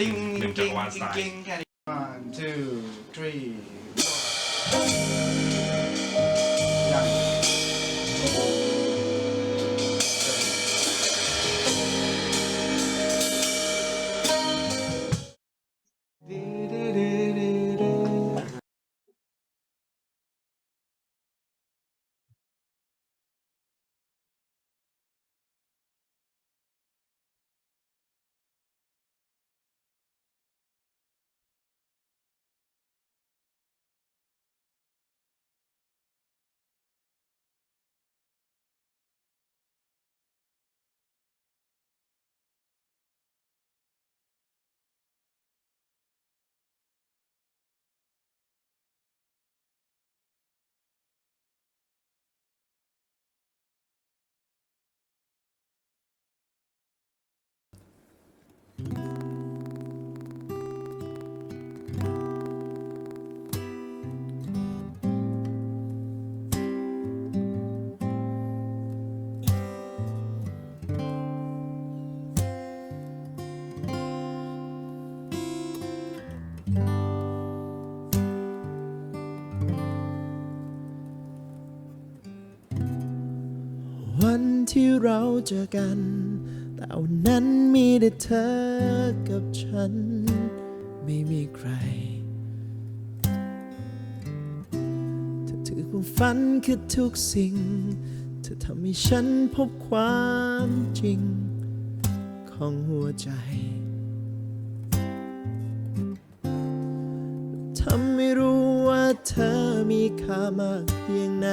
ติ้งหนึ่งจักรวาลติ้สายงแค่นี้ one two three ที่เราเจอกัน แต่วันนั้นมีแต่เธอกับฉัน ไม่มีใครเธอถือความฝันคือทุกสิ่ง เธอทำให้ฉันพบความจริง ของหัวใจทำให้รู้ว่าเธอมีค่ามากเพียงไหน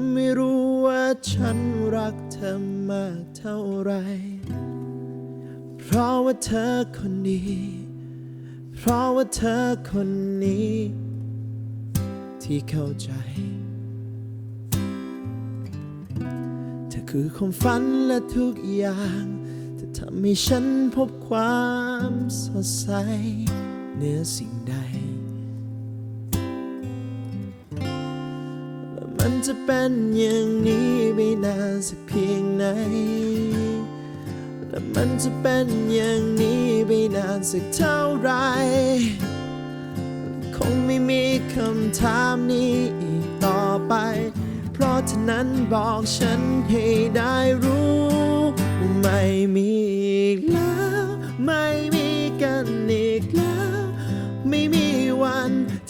ำให้รู้ว่าฉันรักเธอมากเท่าไร เพราะว่าเธอคนนี้ เพราะว่าเธอคนนี้ ที่เข้าใจ เธอคือความฝันและทุกอย่างเธอทำให้ฉันพบความสดใสเหนือสิ่งใด จะเป็นอย่างนี้ไปนานสักเพียงไหน และมันจะเป็นอย่างนี้ไปนานสักเท่าไร คงไม่มีคำถามนี้อีกต่อไป เพราะฉะนั้นบอกฉันให้ได้รู้ ไม่มี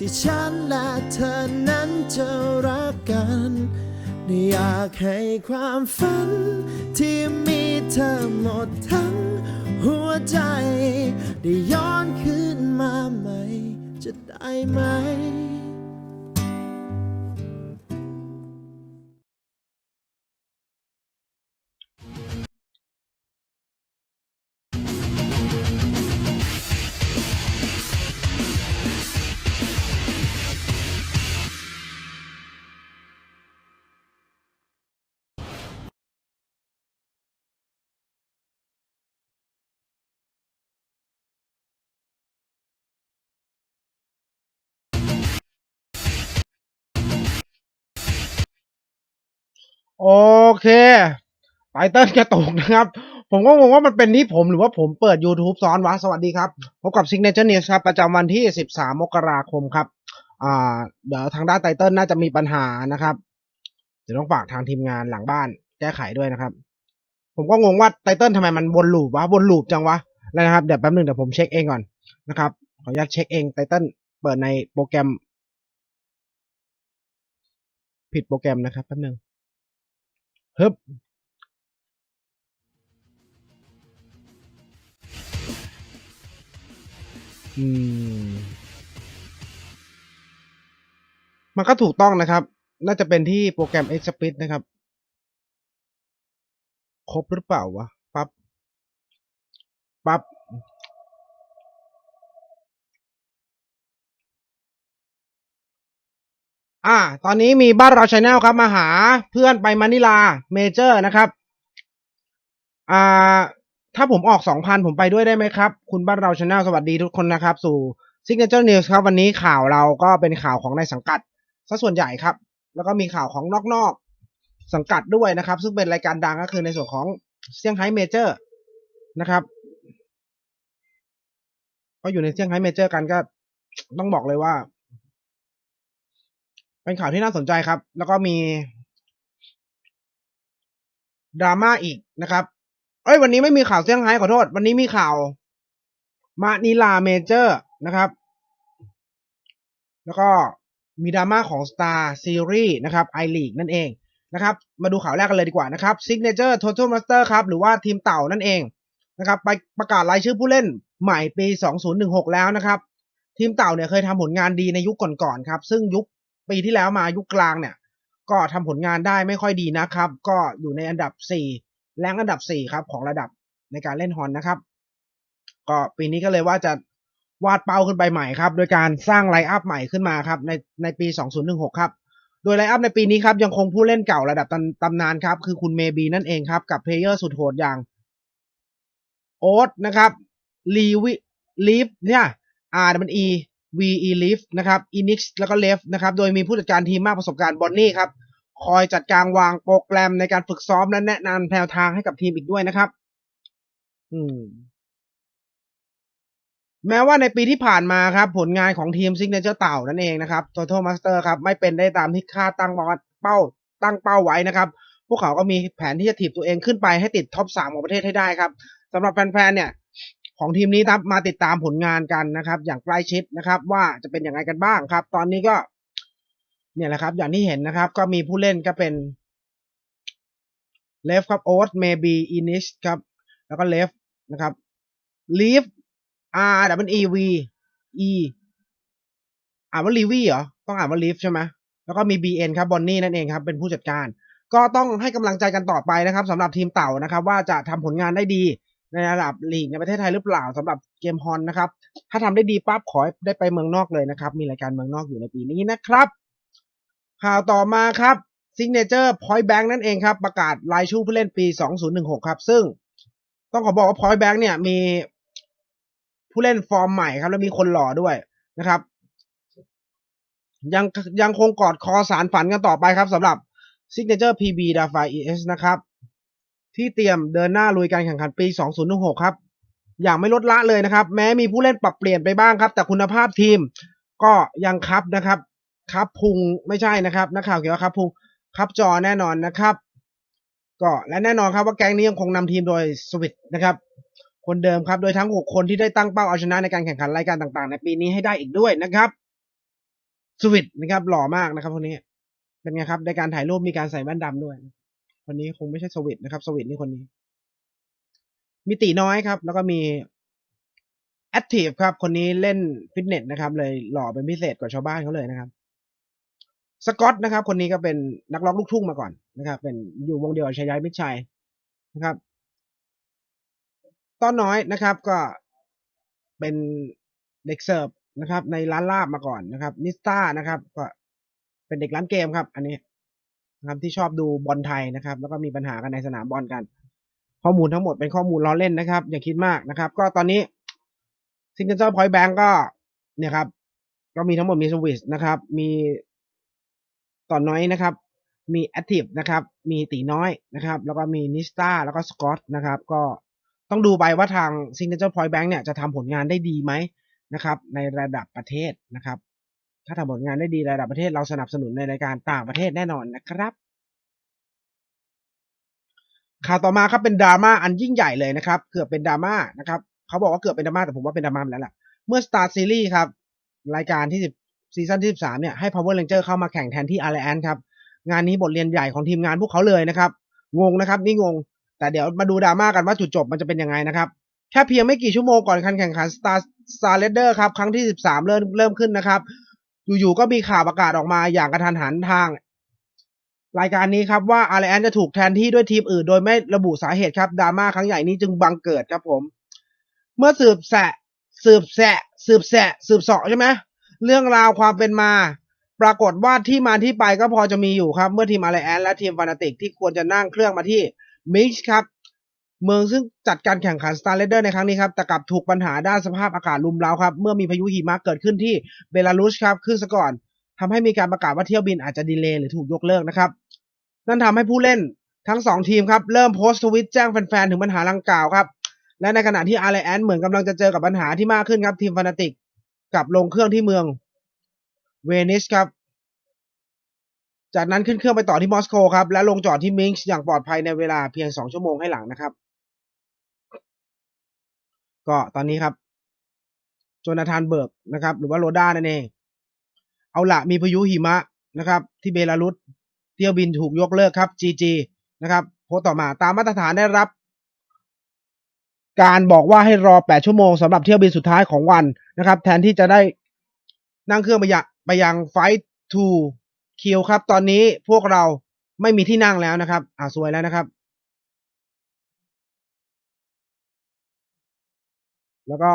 ที่ฉันและเธอนั้นจะรักกันอยากให้ความฝัน ที่มีเธอหมดทั้งหัวใจ ได้ย้อนคืนมาใหม่ จะได้ไหม โอเคไตเติ้ลกระตกนะครับ ผมก็งงว่ามันเป็นที่ผมหรือว่าผมเปิด YouTube ซ้อนวะ สวัสดีครับ พบกับ Signature News ครับ ประจำวันที่ 13 มกราคมครับ อ่า เดี๋ยวทางด้านไตเติ้ลน่าจะมีปัญหานะครับ เดี๋ยวต้องฝากทางทีมงานหลังบ้านแก้ไขด้วยนะครับ ผมก็งงว่าไตเติ้ลทำไมมันวนลูปวะ วนลูปจังวะ แล้วนะครับ เดี๋ยวแป๊บหนึงเดี๋ยวผมเช็คเองก่อนนะครับ ขออนุญาตเช็คเองไตเติ้ลเปิดในโปรแกรม ผิดโปรแกรมนะครับแป๊บหนึง ฮึบอืม มันก็ถูกต้องนะครับ น่าจะเป็นที่โปรแกรม x s p i t นะครับ ครบหรือเปล่าวะ ปับ๊บ ปับ๊บ อ่า ตอนนี้มีบ้านเราชาแนลครับมาหาเพื่อนไปมะนิลาเมเจอร์นะครับ อ่า ถ้าผมออกสองพันผมไปด้วยได้ไหมครับ คุณบ้านเราชาแนลสวัสดีทุกคนนะครับ สู่ Signature News ครับวันนี้ข่าวเราก็เป็นข่าวของในสังกัดซะส่วนใหญ่ครับ แล้วก็มีข่าวของนอกๆสังกัดด้วยนะครับ ซึ่งเป็นรายการดังก็คือในส่วนของเซี่ยงไฮ้เมเจอร์นะครับก็อยู่ในเซี่ยงไฮ้เมเจอร์กันก็ต้องบอกเลยว่า เป็นข่าวที่น่าสนใจครับ แล้วก็มีดราม่าอีกนะครับเอ้ยวันนี้ไม่มีข่าวเซี่ยงไฮ้ขอโทษ วันนี้มีข่าวมานิลาเมเจอร์นะครับ แล้วก็มีดราม่าของ Star Series นะครับ i League นั่นเองนะครับ มาดูข่าวแรกกันเลยดีกว่านะครับ Signature Total Master ครับหรือว่าทีมเต่านั่นเองนะครับไปประกาศรายชื่อผู้เล่นใหม่ปี 2016 แล้วนะครับ ทีมเต่าเนี่ยเคยทำผลงานดีในยุคก่อนๆครับ ซึ่งยุค ปีที่แล้วมายุคกลางเนี่ย ก็ทำผลงานได้ไม่ค่อยดีนะครับ ก็อยู่ในอันดับ 4 แรงอันดับ 4 ครับของระดับในการเล่นฮอนนะครับ ก็ปีนี้ก็เลยว่าจะวาดเป้าขึ้นไปใหม่ครับ โดยการสร้างไลน์อัพใหม่ขึ้นมาครับ ในในปี 2016 ครับ โดยไลน์อัพในปีนี้ครับ ยังคงผู้เล่นเก่าระดับตำตำนานครับ คือคุณเมบีนั่นเองครับ กับเพลเยอร์สุดโหดอย่างโอ๊ตนะครับลีวิลีฟเนี่ย R W E V E Leaf นะครับ Enix แล้วก็ Left นะครับ โดยมีผู้จัดการทีมมากประสบการณ์บอนนี่ครับ คอยจัดการวางโปรแกรมในการฝึกซ้อมและแนะนำแนวทางให้กับทีมอีกด้วยนะครับ อืม แม้ว่าในปีที่ผ่านมาครับ ผลงานของทีมซิกเนเจอร์เต่านั่นเองนะครับ Total Master ครับ ไม่เป็นได้ตามที่คาดตั้งเป้าตั้งเป้าไว้นะครับ พวกเขาก็มีแผนที่จะถีบตัวเองขึ้นไปให้ติดท็อปสามของประเทศให้ได้ครับสำหรับแฟนๆเนี่ย ของทีมนี้ครับมาติดตามผลงานกันนะครับ อย่างใกล้ชิดนะครับ ว่าจะเป็นอยังไงกันบ้างครับ ตอนนี้ก็ เนี่ยแหละครับ อย่างที่เห็นนะครับ ก็มีผู้เล่นก็เป็นเลฟครับโอ๊ตเมบีอินิชครับ แล้วก็เลฟนะครับลีฟ R W E V E อ่านว่าลีวีเหรอ ต้องอ่านว่าลีฟใช่ไหมแล้วก็มี B N ครับบอนนี่นั่นเองครับ เป็นผู้จัดการ ก็ต้องให้กำลังใจกันต่อไปนะครับสำหรับทีมเต่านะครับ ว่าจะทำผลงานได้ดี ในระดับลีกในประเทศไทยหรือเปล่าสำหรับเกมฮอนนะครับ ถ้าทำได้ดีปั๊บขอได้ไปเมืองนอกเลยนะครับ มีรายการเมืองนอกอยู่ในปีนี้นะครับ ข่าวต่อมาครับ Signature Point Bank นั่นเองครับ ประกาศรายชื่อผู้เล่นปี 2016 ครับ ซึ่งต้องขอบอกว่า Point Bank เนี่ยมีผู้เล่นฟอร์มใหม่ครับ แล้วมีคนหล่อด้วยนะครับ ยังยังคงกอดคอสารฝันกันต่อไปครับสำหรับ Signature PB d a f i ES นะครับ ที่เตรียมเดินหน้าลุยการแข่งขันปี 2016 ครับ อย่างไม่ลดละเลยนะครับ แม้มีผู้เล่นปรับเปลี่ยนไปบ้างครับ แต่คุณภาพทีมก็ยังครับนะครับ ครับพุงไม่ใช่นะครับ นักข่าวเกี่ยวกับครับพุงครับจอแน่นอนนะครับ ก็และแน่นอนครับว่าแก๊งนี้ยังคงนำทีมโดยสวิตนะครับ คนเดิมครับ โดยทั้ง 6 คนที่ได้ตั้งเป้าเอาชนะในการแข่งขันรายการต่างๆ ในปีนี้ให้ได้อีกด้วยนะครับสวิตนะครับหล่อมากนะครับคนนี้ เป็นไงครับในการถ่ายรูปมีการใส่แว่นดำด้วย คนนี้คงไม่ใช่สวิตนะครับสวิตนี่คนนี้ มีตีน้อยครับ แล้วก็มีแอคทีฟครับ คนนี้เล่นฟิตเนสนะครับ เลยหล่อเป็นพิเศษกว่าชาวบ้านเขาเลยนะครับสกอตนะครับ คนนี้ก็เป็นนักร้องลูกทุ่งมาก่อนนะครับ เป็นอยู่วงเดียวกับชายยมิชัยนะครับต้อนน้อยนะครับ ก็เป็นเด็กเสิร์ฟนะครับ ในร้านลาบมาก่อนนะครับ นิสตานะครับ ก็เป็นเด็กร้านเกมครับ อันนี้ นะครับที่ชอบดูบอลไทยนะครับ แล้วก็มีปัญหากันในสนามบอลกัน ข้อมูลทั้งหมดเป็นข้อมูลล้อเล่นนะครับ อย่าคิดมากนะครับ ก็ตอนนี้ซิงเกิลเจอร์พอยต์แบงก์ก็เนี่ยครับ ก็มีทั้งหมดมีสวิสนะครับ มีต่อนน้อยนะครับ มีแอคทีฟนะครับ มีตีน้อยนะครับ แล้วก็มีนิสตาแล้วก็สกอตนะครับ ก็ต้องดูไปว่าทางซิงเกิลเจอร์พอยต์แบงก์เนี่ยจะทำผลงานได้ดีไหมนะครับ ในระดับประเทศนะครับ ถ้าทำผลงานได้ดีระดับประเทศเราสนับสนุนในรายการต่างประเทศแน่นอนนะครับข่าวต่อมาครับเป็นดราม่าอันยิ่งใหญ่เลยนะครับ เกือบเป็นดราม่านะครับเขาบอกว่าเกือบเป็นดราม่าแต่ผมว่าเป็นดราม่าแล้วล่ะเมื่อ Star Series ครับ รายการที่10ซีซั่นที่13เนี่ยให้ Power Ranger เข้ามาแข่งแทนที่ Alliance ครับ งานนี้บทเรียนใหญ่ของทีมงานพวกเขาเลยนะครับ งงนะครับ นี่งง แต่เดี๋ยวมาดูดราม่ากันว่าจุดจบมันจะเป็นยังไงนะครับ แค่เพียงไม่กี่ชั่วโมงก่อนการแข่งขัน Star Star Raider ครับครั้งที่ 13 เริ่มเริ่มขึ้นนะครับ อยู่ๆก็มีข่าวประกาศออกมาอย่างกระทันหันทาง รายการนี้ครับว่าอาร์แอนจะถูกแทนที่ด้วยทีมอื่น โดยไม่ระบุสาเหตุครับดราม่าครั้งใหญ่นี้จึงบังเกิดครับผม เมื่อสืบแสะสืบแสะสืบแสะสืบสาะใช่ไหมเรื่องราวความเป็นมา ปรากฏว่าที่มาที่ไปก็พอจะมีอยู่ครับ เมื่อทีมอาร์แอนและทีมฟานาติกที่ควรจะนั่งเครื่องมาที่มิชครับ เมืองซึ่งจัดการแข่งขัน Star Raider ในครั้งนี้ครับ แต่กลับถูกปัญหาด้านสภาพอากาศรุมเร้าครับ เมื่อมีพายุหิมะเกิดขึ้นที่เบลารุสครับ ขึ้นซะก่อนทำให้มีการประกาศว่าเที่ยวบินอาจจะดีเลย์หรือถูกยกเลิกนะครับ นั่นทำให้ผู้เล่นทั้งสองทีมครับ เริ่มโพสต์ทวิตแจ้งแฟนๆ ถึงปัญหาดังกล่าวครับ และในขณะที่อาร์แอนเหมือนกำลังจะเจอกับปัญหาที่มากขึ้นครับทีมฟานาติกกลับลงเครื่องที่เมืองเวนิสครับ จากนั้นขึ้นเครื่องไปต่อที่มอสโกครับและลงจอดที่มิงส์อย่างปลอดภัยในเวลาเพียงสองชั่วโมงให้หลังนะครับ ก็ตอนนี้ครับโจนาธานเบิร์กนะครับ หรือว่าโรด้านั่นเอง เอาละมีพายุหิมะนะครับ ที่เบลารุสเที่ยวบินถูกยกเลิกครับ GG นะครับโพสต์ต่อมาตามมาตรฐานได้รับ การบอกว่าให้รอ 8 ชั่วโมงสำหรับเที่ยวบินสุดท้ายของวันนะครับ แทนที่จะได้นั่งเครื่องไปยังไปยังไฟทูคิวครับ ตอนนี้พวกเราไม่มีที่นั่งแล้วนะครับอ่าสวยแล้วนะครับ แล้วก็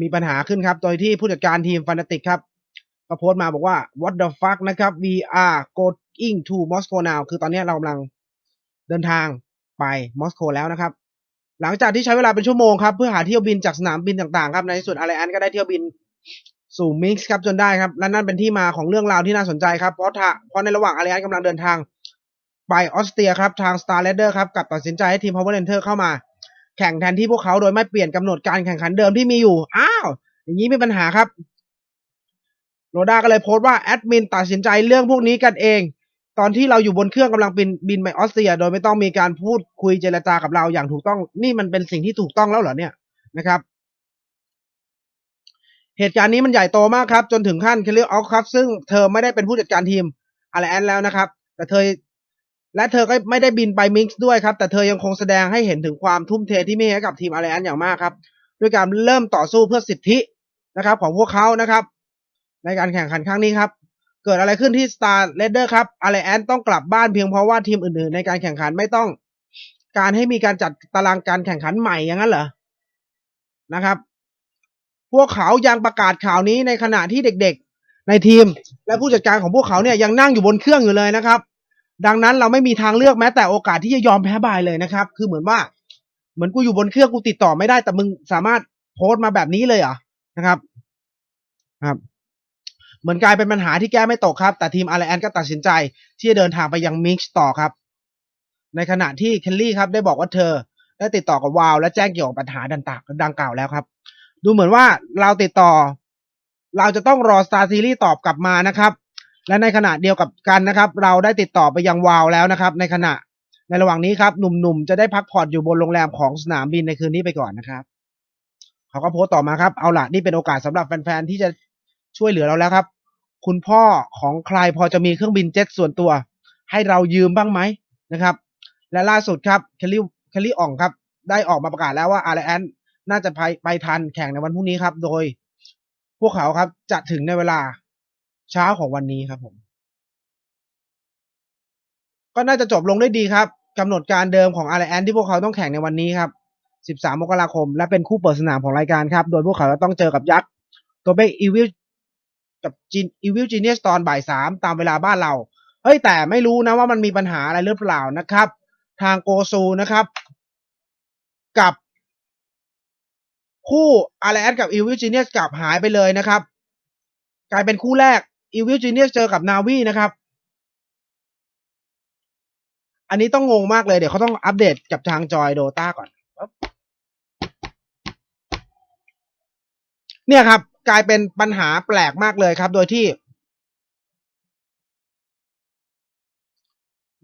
มีปัญหาขึ้นครับ โดยที่ผู้จัดการทีมฟันติกครับก็โพสต์มาบอกว่า what the fuck นะครับ we are going to Moscow now คือตอนนี้เรากำลังเดินทางไปมอสโกแล้วนะครับ หลังจากที่ใช้เวลาเป็นชั่วโมงครับเพื่อหาเที่ยวบินจากสนามบินต่างๆครับ ในที่สุดอาร์แอนก็ได้เที่ยวบินสู่มิกส์ครับจนได้ครับ และนั่นเป็นที่มาของเรื่องราวที่น่าสนใจครับเพราะาเพราะในระหว่างอาร์แอนกำลังเดินทางไปออสเตรียครับทาง Star l a d d e r ครับกับตัดสินใจให้ทีม Power Ranger เข้ามา แข่งแทนที่พวกเขาโดยไม่เปลี่ยนกำหนดการแข่งขันเดิมที่มีอยู่ อ้าว อย่างนี้มีปัญหาครับ โรด้าก็เลยโพสต์ว่าแอดมินตัดสินใจเรื่องพวกนี้กันเอง ตอนที่เราอยู่บนเครื่องกำลังบินบินไปออสเตรีย โดยไม่ต้องมีการพูดคุยเจรจากับเราอย่างถูกต้อง นี่มันเป็นสิ่งที่ถูกต้องแล้วเหรอเนี่ยนะครับ เหตุการณ์นี้มันใหญ่โตมากครับ จนถึงขั้นเคลลี่ออฟครับ ซึ่งเธอไม่ได้เป็นผู้จัดการทีมอะไรแอนแล้วนะครับ แต่เธอ และเธอก็ไม่ได้บินไปมิกซ์ด้วยครับ แต่เธอยังคงแสดงให้เห็นถึงความทุ่มเทที่มีให้กับทีมอาร์แอนอย่างมากครับด้วยการเริ่มต่อสู้เพื่อสิทธินะครับ ของพวกเขานะครับ ในการแข่งขันครั้งนี้ครับ เกิดอะไรขึ้นที่ Star l a d d e r ครับอาร์แอนต้องกลับบ้านเพียงเพราะว่าทีมอื่นๆ ในการแข่งขันไม่ต้องการให้มีการจัดตารางการแข่งขันใหม่อย่างนั้นเหรอนะครับ พวกเขายังประกาศข่าวนี้ในขณะที่เด็กๆ ในทีม และผู้จัดการของพวกเขาเนี่ยยังนั่งอยู่บนเครื่องอยู่เลยนะครับ ดังนั้นเราไม่มีทางเลือกแม้แต่โอกาสที่จะยอมแพ้บายเลยนะครับ คือเหมือนว่า เหมือนกูอยู่บนเครื่องกูติดต่อไม่ได้ แต่มึงสามารถโพสต์มาแบบนี้เลยเหรอนะครับ ครับ เหมือนกลายเป็นปัญหาที่แก้ไม่ตกครับ แต่ทีมอาร์แอนก็ตัดสินใจ ที่จะเดินทางไปยังมิกซ์ต่อครับ ในขณะที่เคลลี่ครับ ได้บอกว่าเธอ ได้ติดต่อกับวาวและแจ้งเกี่ยวกับปัญหาดังต่างดังกล่าวแล้วครับ ดูเหมือนว่าเราติดต่อ เราจะต้องรอ Star Series ตอบกลับมานะครับ และในขณะเดียวกับกันนะครับ เราได้ติดต่อไปยังวาวแล้วนะครับ ในขณะในระหว่างนี้ครับหนุ่มๆจะได้พักผ่อนอยู่บนโรงแรมของสนามบินในคืนนี้ไปก่อนนะครับเขาก็โพสต์ต่อมาครับเอาล่ะนี่เป็นโอกาสสำหรับแฟนๆที่จะช่วยเหลือเราแล้วครับ คุณพ่อของใครพอจะมีเครื่องบินเจ็ตส่วนตัว ให้เรายืมบ้างไหมนะครับ และล่าสุดครับเคลลี่เคลลี่อ่องครับ ได้ออกมาประกาศแล้วว่าอาร์แอนน่าจะไปไปทันแข่งในวันพรุ่งนี้ครับ โดย พวกเขาครับจะถึงในเวลา เช้าของวันนี้ครับผม ก็น่าจะจบลงด้วยดีครับกำหนดการเดิมของอาร์แอนที่พวกเขาต้องแข่งในวันนี้ครับ 13 มกราคม และเป็นคู่เปิดสนามของรายการครับ โดยพวกเขาจะต้องเจอกับยักษ์ตัวเบกอีวิลกับจินอีวิลจีเนียสตอนบ่ายสามตามเวลาบ้านเรา เฮ้ยแต่ไม่รู้นะว่ามันมีปัญหาอะไรหรือเปล่านะครับ ทางโกซูนะครับ กับคู่อาร์แอนกับอีวิลจีเนียสกลับหายไปเลยนะครับ กลายเป็นคู่แรก อีวิลจีเนียสเจอกับนาวีนะครับ อันนี้ต้องงงมากเลยเดี๋ยวเขาต้องอัปเดตกับทางจอยโดตาก่อน เนี่ยครับ กลายเป็นปัญหาแปลกมากเลยครับ โดยที่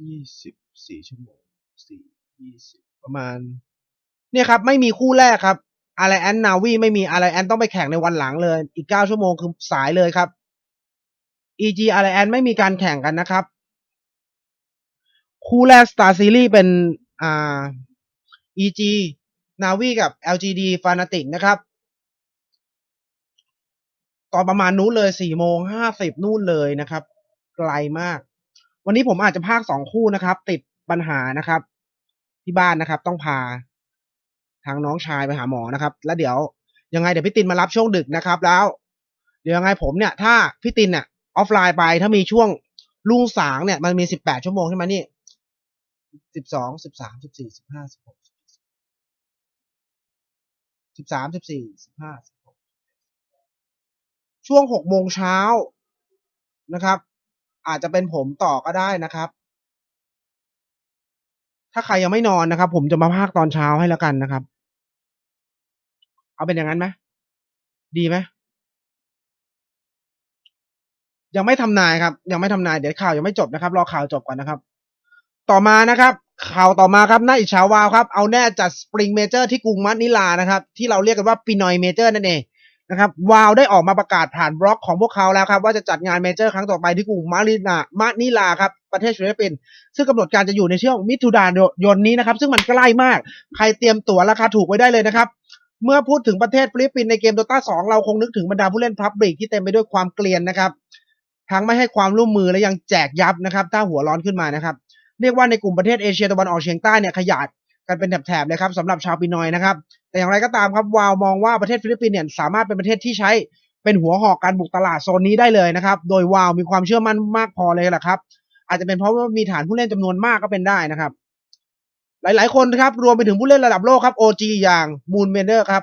ยี่สิบสี่ชั่วโมงสี่ยี่สิบประมาณ เนี่ยครับ ไม่มีคู่แรกครับอะไรแอนนาวีไม่มีอะไรแอนต้องไปแข่งในวันหลังเลย อีกเก้าชั่วโมงคือสายเลยครับ EG อะไรแอนไม่มีการแข่งกันนะครับ คู่แรก Star Series เป็นอ่า EG Navi กับ LGD Fanatic นะครับ ตอนประมาณนู้นเลยสี่โมงห้าสิบนู่นเลยนะครับ ไกลมาก วันนี้ผมอาจจะพากสองคู่นะครับ ติดปัญหานะครับ ที่บ้านนะครับต้องพาทางน้องชายไปหาหมอนะครับ แล้วเดี๋ยวยังไงเดี๋ยวพี่ตินมารับช่วงดึกนะครับ แล้ว เดี๋ยวยังไงผมเนี่ย ถ้าพี่ตินเนี่ย ออฟไลน์ไปถ้ามีช่วงลุงสางเนี่ยมันมีสิบแปดชั่วโมงใช่ไหมนี่สิบสองสิบสามสิบสี่สิบห้าสิบหกสิบสามสิบสี่สิบห้าสิบหกช่วงหกโมงเช้านะครับ อาจจะเป็นผมต่อก็ได้นะครับ ถ้าใครยังไม่นอนนะครับ ผมจะมาพากตอนเช้าให้แล้วกันนะครับ เอาเป็นอย่างนั้นไหมดีไหม ยังไม่ทำนายครับ ยังไม่ทำนายเดี๋ยวข่าวยังไม่จบนะครับ รอข่าวจบก่อนนะครับ ต่อมานะครับ ข่าวต่อมาครับน่าอิจฉาวาวครับ เอาแน่จัดสปริงเมเจอร์ที่กรุงมะนิลานะครับ ที่เราเรียกกันว่าปีนอยเมเจอร์นั่นเองนะครับวาวได้ออกมาประกาศผ่านบล็อกของพวกเขาแล้วครับ ว่าจะจัดงานเมเจอร์ครั้งต่อไปที่กรุงมะนิลามะนิลาครับ ประเทศฟิลิปปินส์ซึ่งกำหนดการจะอยู่ในช่วงมิถุนายนนี้นะครับ ซึ่งมันใกล้มาก ใครเตรียมตั๋วราคาถูกไว้ได้เลยนะครับ เมื่อพูดถึงประเทศฟิลิปปินส์ในเกม Dota 2เราคงนึกถึงบรรดาผู้เล่นพับบิกที่เต็มไปด้วยความเกลียนนะครับ ทั้งไม่ให้ความร่วมมือและยังแจกยับนะครับ ถ้าหัวร้อนขึ้นมานะครับ เรียกว่าในกลุ่มประเทศเอเชียตะวันออกเฉียงใต้เนี่ยขยาดกันเป็นแถบๆเลยครับสำหรับชาวปีนอยนะครับ แต่อย่างไรก็ตามครับวาวมองว่าประเทศฟิลิปปินส์เนี่ยสามารถเป็นประเทศที่ใช้เป็นหัวหอกการบุกตลาดโซนนี้ได้เลยนะครับ โดยวาวมีความเชื่อมั่นมากพอเลยแหละครับ อาจจะเป็นเพราะว่ามีฐานผู้เล่นจำนวนมากก็เป็นได้นะครับ หลายๆ คนครับรวมไปถึงผู้เล่นระดับโลกครับ OG อย่างมูนเมเดอร์ครับ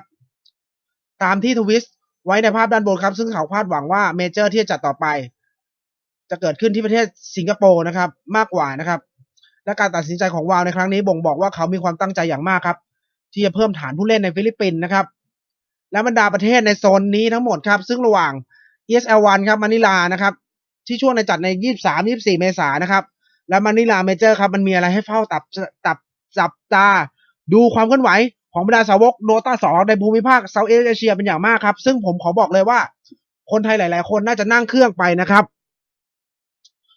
ตามที่ทวิสไว้ในภาพด้านบนครับ ซึ่งเขาคาดหวังว่าเมเจอร์ที่จะจัดต่อไป จะเกิดขึ้นที่ประเทศสิงคโปร์นะครับ มากกว่านะครับ และการตัดสินใจของวาวในครั้งนี้บ่งบอกว่าเขามีความตั้งใจอย่างมากครับ ที่จะเพิ่มฐานผู้เล่นในฟิลิปปินส์นะครับ และบรรดาประเทศในโซนนี้ทั้งหมดครับ ซึ่งระหว่าง ESL1 ครับมานิลานะครับ ที่ช่วงในจัดใน 23 24 เมษายนนะครับ และมานิลาเมเจอร์ครับมันมีอะไรให้เฝ้าตับตับจับตา ดูความเคลื่อนไหวของบรรดาสาวกโดตาสองในภูมิภาคเซาท์เอเชียเป็นอย่างมากครับ ซึ่งผมขอบอกเลยว่า คนไทยหลาย ๆ คนน่าจะนั่งเครื่องไปนะครับ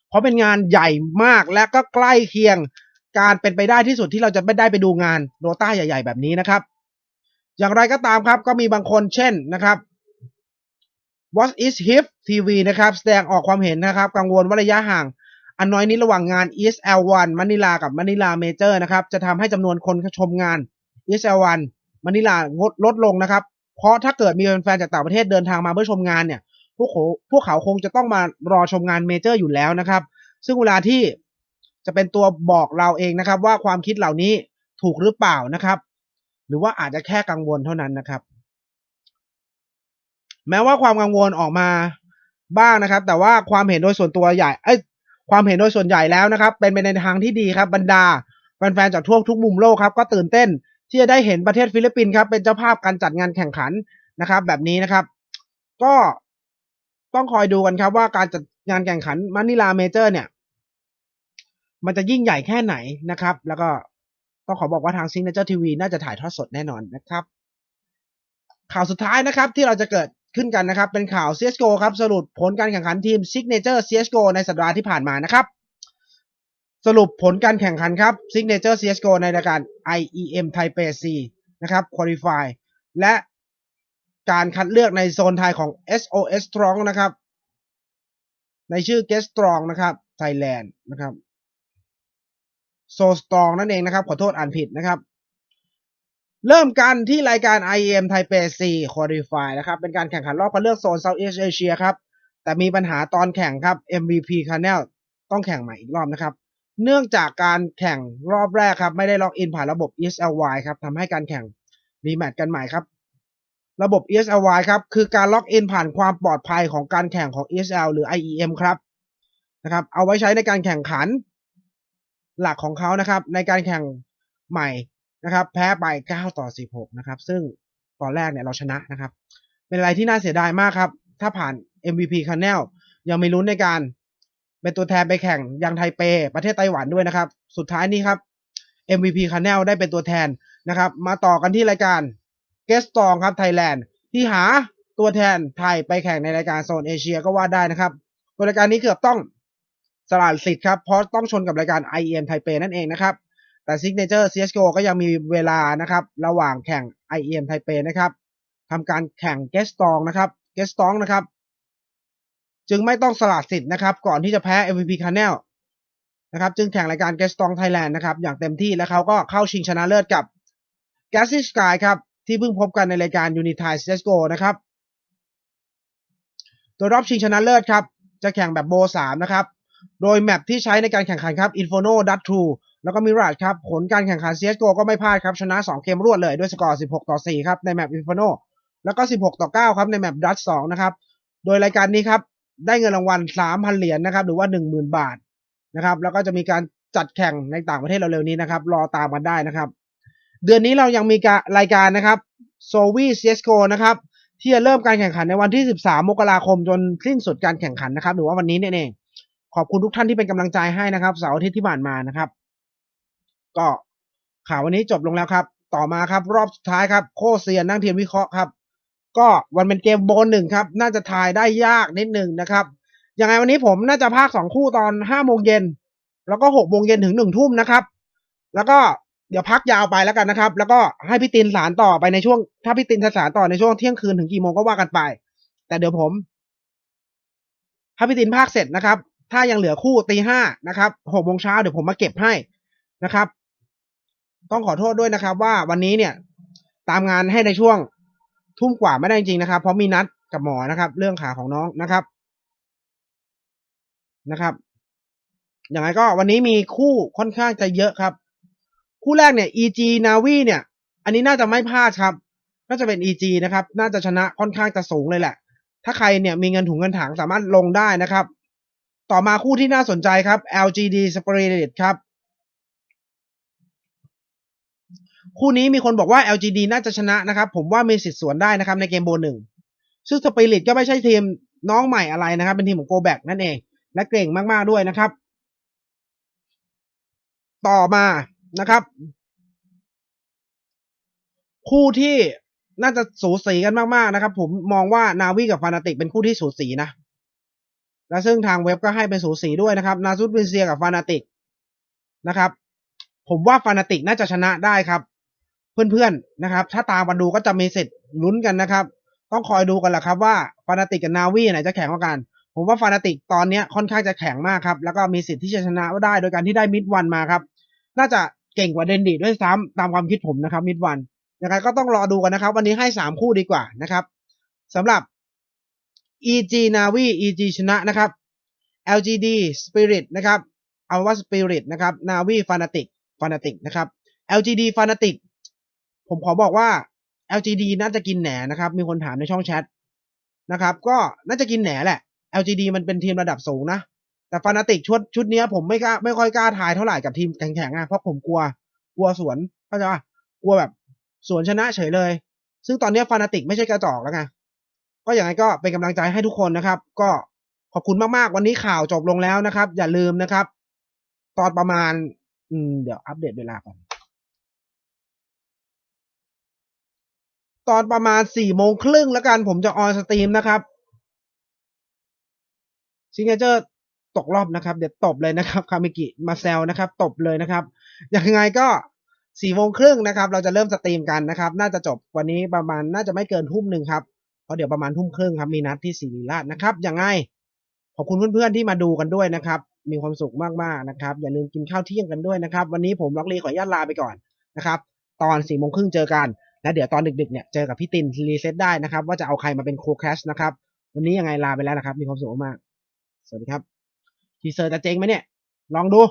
เพราะเป็นงานใหญ่มากและก็ใกล้เคียงการเป็นไปได้ที่สุดที่เราจะไม่ได้ไปดูงานโดต้าใหญ่ ๆ แบบนี้นะครับ อย่างไรก็ตามครับก็มีบางคนเช่นนะครับ What is Hip TV นะครับแสดงออกความเห็นนะครับ กังวลว่าระยะห่าง อันน้อยนิดระหว่างงาน ESL1 มะนิลากับมะนิลาเมเจอร์นะครับ จะทำให้จำนวนคนชมงาน ESL1 มะนิลางดลดลงนะครับ เพราะถ้าเกิดมีแฟนๆจากต่างประเทศเดินทางมาเพื่อชมงานเนี่ย พวกเขาพวกเขาคงจะต้องมารอชมงานเมเจอร์อยู่แล้วนะครับ ซึ่งเวลาที่จะเป็นตัวบอกเราเองนะครับ ว่าความคิดเหล่านี้ถูกหรือเปล่านะครับ หรือว่าอาจจะแค่กังวลเท่านั้นนะครับ แม้ว่าความกังวลออกมาบ้างนะครับ แต่ว่าความเห็นโดยส่วนตัวใหญ่เอ้ยความเห็นโดยส่วนใหญ่แล้วนะครับ เป็นไปในทางที่ดีครับบรรดาแฟนๆจากทั่วทุกมุมโลกครับ ก็ตื่นเต้นที่จะได้เห็นประเทศฟิลิปปินส์ครับเป็นเจ้าภาพการจัดงานแข่งขันนะครับ แบบนี้นะครับ ก็ ต้องคอยดูกันครับว่าการจัดงานแข่งขันมานิลาเมเจอร์เนี่ย มันจะยิ่งใหญ่แค่ไหนนะครับ แล้วก็ต้องขอบอกว่าทางซิงเกิลทีวีน่าจะถ่ายทอดสดแน่นอนนะครับ ข่าวสุดท้ายนะครับที่เราจะเกิดขึ้นกันนะครับ เป็นข่าว CSGO ครับ สรุปผลการแข่งขันทีม Signature CSGO ในสัปดาห์ที่ผ่านมานะครับ สรุปผลการแข่งขันครับ Signature CSGO ในรายการ IEM Taipei C นะครับ Qualify และ การคัดเลือกในโซนไทยของ SOS Strong นะครับ ในชื่อ Get Strong นะครับ Thailand นะครับ So Strong นั่นเองนะครับ ขอโทษอ่านผิดนะครับ เริ่มกันที่รายการ IEM Taipei C Qualify นะครับ เป็นการแข่งขันรอบคัดเลือกโซน Southeast Asia ครับ แต่มีปัญหาตอนแข่งครับ MVP Channel ต้องแข่งใหม่อีกรอบนะครับ เนื่องจากการแข่งรอบแรกครับ ไม่ได้ล็อกอินผ่านระบบ ESLY ครับทำให้การแข่งรีแมตช์กันใหม่ครับ ระบบ ESLY ครับ คือการล็อกอินผ่านความปลอดภัยของการแข่งของ ESL หรือ IEM ครับนะครับ เอาไว้ใช้ในการแข่งขัน หลักของเขานะครับ ในการแข่งใหม่นะครับ แพ้ไป 9 ต่อ 16 นะครับ ซึ่งตอนแรกเนี่ยเราชนะนะครับ เป็นอะไรที่น่าเสียดายมากครับ ถ้าผ่าน MVP Channel ยังไม่ลุ้นในการเป็นตัวแทนไปแข่งยังไทเป ประเทศไต้หวันด้วยนะครับ สุดท้ายนี้ครับ MVP Channel ได้เป็นตัวแทนนะครับ มาต่อกันที่รายการ g u e s t o n ครับไทยแลนด์ที่หาตัวแทนไทยไปแข่งในรายการโซนเอเชียก็ว่าได้นะครับรายการนี้เกือบต้องสละสิทธิ์ครับเพราะต้องชนกับรายการ IEM ไทเปนั่นเองนะครับ แต่ Signature CSGO ก็ยังมีเวลานะครับ ระหว่างแข่ง IEM ไทเปนะครับทำการแข่ง g u e s t o n นะครับ g u e s t o n นะครับ จึงไม่ต้องสละสิทธิ์นะครับ ก่อนที่จะแพ้ MVP Channel นะครับ จึงแข่งรายการ g u e s t o n Thailand นะครับ อย่างเต็มที่และเขาก็เข้าชิงชนะเลิศกับ g a s i Sky ครับ ที่เพิ่งพบกันในรายการ Unity CSGO นะครับตัวรอบชิงชนะเลิศครับ จะแข่งแบบโบ3นะครับ โดยแมปที่ใช้ในการแข่งขันครับ Inferno Dust 2แล้วก็ Mirage ครับ ผลการแข่งขัน CSGO ก็ไม่พลาดครับ ชนะ 2 เกมรวดเลยด้วยสกอร์ 16 ต่อ 4 ครับ ในแมป Inferno แล้วก็ 16 ต่อ 9 ครับ ในแมป Dust 2นะครับ โดยรายการนี้ครับ ได้เงินรางวัล 3,000 เหรียญนะครับ หรือว่า 10,000 บาทนะครับ แล้วก็จะมีการจัดแข่งในต่างประเทศเร็วๆนี้นะครับ รอตามกันได้นะครับ เดือนนี้เรายังมีการายการนะครับโซวีเซสโกนะครับ ที่จะเริ่มการแข่งขันในวันที่ 13 มกราคมจนสิ้นสุดการแข่งขันนะครับ หรือว่าวันนี้เนี่ยเองขอบคุณทุกท่านที่เป็นกำลังใจให้นะครับเสาร์อาทิตย์ที่ผ่านมานะครับ ก็ข่าววันนี้จบลงแล้วครับ ต่อมาครับ รอบสุดท้ายครับ โคเซียนนั่งเทียนวิเคราะห์ครับ ก็วันเป็นเกมโบนหนึ่งครับ น่าจะทายได้ยากนิดหนึ่งนะครับยังไงวันนี้ผมน่าจะพากสองคู่ตอนห้าโมงเย็นแล้วก็หกโมงเย็นถึงหนึ่งทุ่มนะครับ แล้วก็ เดี๋ยวพักยาวไปแล้วกันนะครับ แล้วก็ให้พี่ตินสารต่อไปในช่วง ถ้าพี่ตินจะสารต่อในช่วงเที่ยงคืนถึงกี่โมงก็ว่ากันไป แต่เดี๋ยวผมถ้าพี่ตินภาคเสร็จนะครับ ถ้ายังเหลือคู่ตีห้านะครับหกโมงเช้าเดี๋ยวผมมาเก็บให้นะครับ ต้องขอโทษด้วยนะครับ ว่าวันนี้เนี่ย ตามงานให้ในช่วงทุ่มกว่าไม่ได้จริงๆนะครับ เพราะมีนัดกับหมอนะครับ เรื่องขาของน้องนะครับนะครับอย่างไรก็วันนี้มีคู่ค่อนข้างจะเยอะครับ คู่แรกเนี่ย EG Navi เนี่ย อันนี้น่าจะไม่พลาดครับ น่าจะเป็น EG นะครับ น่าจะชนะค่อนข้างจะสูงเลยแหละ ถ้าใครเนี่ยมีเงินถุงเงินถังสามารถลงได้นะครับ ต่อมาคู่ที่น่าสนใจครับ LGD Spirit ครับ คู่นี้มีคนบอกว่า LGD น่าจะชนะนะครับ ผมว่ามีสิทธิ์สวนได้นะครับในเกมโบนหนึ่งซึ่งสปิริตก็ไม่ใช่ทีมน้องใหม่อะไรนะครับ เป็นทีมของโกแบกนั่นเอง และเก่งมากๆด้วยนะครับ ต่อมา นะครับ คู่ที่น่าจะสูสีกันมากๆนะครับ ผมมองว่านาวีกับฟานาติกเป็นคู่ที่สูสีนะ และซึ่งทางเว็บก็ให้เป็นสูสีด้วยนะครับ นาซุดวินเซียกับฟานาติกนะครับ ผมว่าฟานาติกน่าจะชนะได้ครับ เพื่อนๆนะครับ ถ้าตามมาดูก็จะมีสิทธิ์ลุ้นกันนะครับ ต้องคอยดูกันแหละครับว่าฟานาติกกับนาวีไหนจะแข็งกว่ากันผมว่าฟานาติกตอนนี้ค่อนข้างจะแข็งมากครับ แล้วก็มีสิทธิ์ที่จะชนะได้โดยการที่ได้มิดวันมาครับ น่าจะ เก่งกว่าเดนดีด้วยซ้ำตามความคิดผมนะครับ มิดวันยังไงก็ต้องรอดูกันนะครับ วันนี้ให้สามคู่ดีกว่านะครับสำหรับ EG Navi EG ชนะนะครับ LGD Spirit นะครับเอาว่า Spirit นะครับ Navi Fanatic Fanatic นะครับ LGD Fanatic ผมขอบอกว่า LGD น่าจะกินแหนนะครับ มีคนถามในช่องแชทนะครับ ก็น่าจะกินแหนแหละ LGD มันเป็นทีมระดับสูงนะ แต่ฟานาติกชุดชุดนี้ผมไม่กล้าไม่ค่อยกล้าทายเท่าไหร่กับทีมแข็งๆอะเพราะผมกลัวกลัวสวนเข้าใจป่ะกลัวแบบสวนชนะเฉยเลย ซึ่งตอนนี้ฟานาติกไม่ใช่กระจอกแล้วไงก็อย่างไรก็เป็นกำลังใจให้ทุกคนนะครับ ก็ขอบคุณมากๆ วันนี้ข่าวจบลงแล้วนะครับ อย่าลืมนะครับ ตอนประมาณ อืมเดี๋ยวอัปเดตเวลาก่อนตอนประมาณสี่โมงครึ่งแล้วกันผมจะออนสตรีมนะครับซิงเกิล ตกรอบนะครับ เดี๋ยวตบเลยนะครับคามิกิมาแซวนะครับ ตบเลยนะครับอย่างไงก็สี่โมงครึ่งนะครับ เราจะเริ่มสตรีมกันนะครับ น่าจะจบวันนี้ประมาณน่าจะไม่เกินทุ่มหนึ่งครับเพราะเดี๋ยวประมาณทุ่มครึ่งครับมีนัดที่ศรีราชนะครับอย่างไงขอบคุณเพื่อนๆที่มาดูกันด้วยนะครับ มีความสุขมากๆนะครับ อย่าลืมกินข้าวเที่ยงกันด้วยนะครับ วันนี้ผมล็อกลีขออนุญาตลาไปก่อนนะครับ ตอนสี่โมงครึ่งเจอกัน แล้วเดี๋ยวตอนดึกๆเนี่ยเจอกับพี่ตินรีเซ็ตได้นะครับ ว่าจะเอาใครมาเป็นโคแคชนะครับ วันนี้ยังไงลาไปแล้วนะครับ มีความสุขมาก สวัสดีครับ ทีเซอร์จะเจ๊งไหมเนี่ย ลองดู